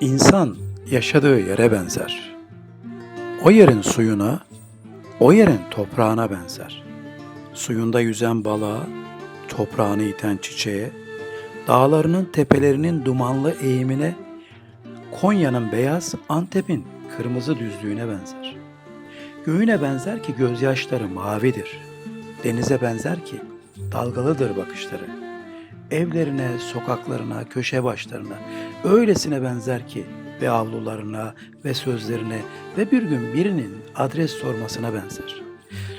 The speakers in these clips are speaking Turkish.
İnsan yaşadığı yere benzer. O yerin suyuna, o yerin toprağına benzer. Suyunda yüzen balığa, toprağını iten çiçeğe, dağlarının tepelerinin dumanlı eğimine, Konya'nın beyaz, Antep'in kırmızı düzlüğüne benzer. Göğüne benzer ki gözyaşları mavidir. Denize benzer ki dalgalıdır bakışları. Evlerine, sokaklarına, köşe başlarına öylesine benzer ki ve avlularına ve sözlerine ve bir gün birinin adres sormasına benzer.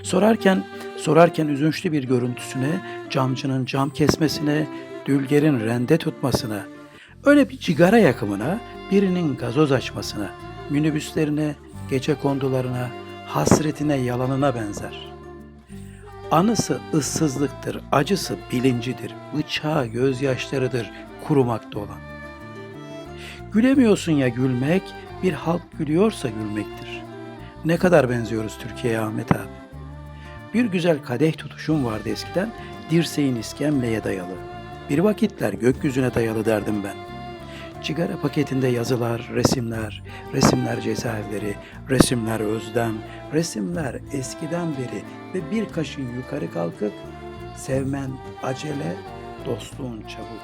Sorarken, sorarken üzünçlü bir görüntüsüne, camcının cam kesmesine, dülgerin rende tutmasına, öyle bir cigara yakımına, birinin gazoz açmasına, minibüslerine, gece kondularına, hasretine, yalanına benzer.'' Anısı ıssızlıktır, acısı bilincidir, bıçağı gözyaşlarıdır kurumakta olan. Gülemiyorsun ya gülmek, bir halk gülüyorsa gülmektir. Ne kadar benziyoruz Türkiye'ye Ahmet abi. Bir güzel kadeh tutuşum vardı eskiden, dirseğin iskemleye dayalı. Bir vakitler gökyüzüne dayalı derdim ben. Sigara paketinde yazılar, resimler, resimler cezaevleri, resimler özlem, resimler eskiden beri ve bir kaşın yukarı kalkıp sevmen acele, dostluğun çabuk.